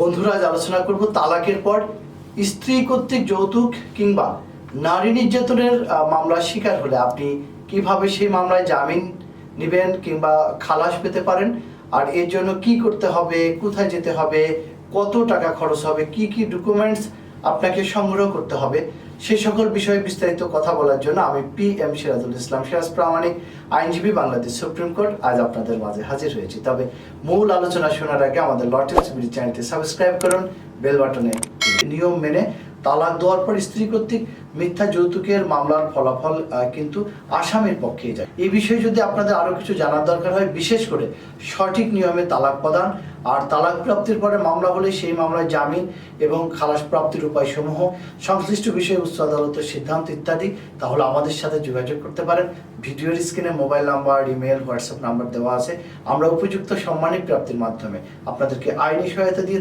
বন্ধুরা, আজ আলোচনা করব তালাকের পর স্ত্রী কর্তৃক যৌতুক কিংবা নারী নির্যাতনের মামলা মামলার শিকার হলে আপনি কীভাবে সেই মামলায় জামিন নেবেন কিংবা খালাস পেতে পারেন? আর এর জন্য কি করতে হবে? কোথায় যেতে হবে? কত টাকা খরচ হবে? কি কি ডকুমেন্টস আপনাকে সংগ্রহ করতে হবে। সে সকল বিষয়ে বিস্তারিত কথা বলার জন্য আমি পি এম সিরাজুল ইসলাম সিরাজ প্রামাণিক, আইনজীবী বাংলাদেশ সুপ্রিম কোর্ট আজ আপনাদের মাঝে হাজির হয়েছি। তবে মূল আলোচনা শোনার আগে আমাদের লটেন্স চ্যানেলটি সাবস্ক্রাইব করুন, বেল বাটনে নিয়ম মেনে তালাক দেওয়ার পর স্ত্রী কর্তৃক মিথ্যা যৌতুকের মামলার ফলাফল কিন্তু আসামির পক্ষেই যায়। এই বিষয়ে যদি আপনাদের আরও কিছু জানার দরকার হয়, বিশেষ করে সঠিক নিয়মে তালাক প্রদান আর তালাক প্রাপ্তির পরে মামলা হলে সেই মামলায় জামিন এবং খালাস প্রাপ্তির উপায়সমূহ, সংশ্লিষ্ট বিষয়ে উচ্চ আদালতের সিদ্ধান্ত ইত্যাদি, তাহলে আমাদের সাথে যোগাযোগ করতে পারেন। ভিডিওর স্ক্রিনে mobile number, email, WhatsApp number দেওয়া আছে। আমরা উপযুক্ত সম্মানিক প্রাপ্তির মাধ্যমে আপনাদেরকে আইনি সহায়তা দিয়ে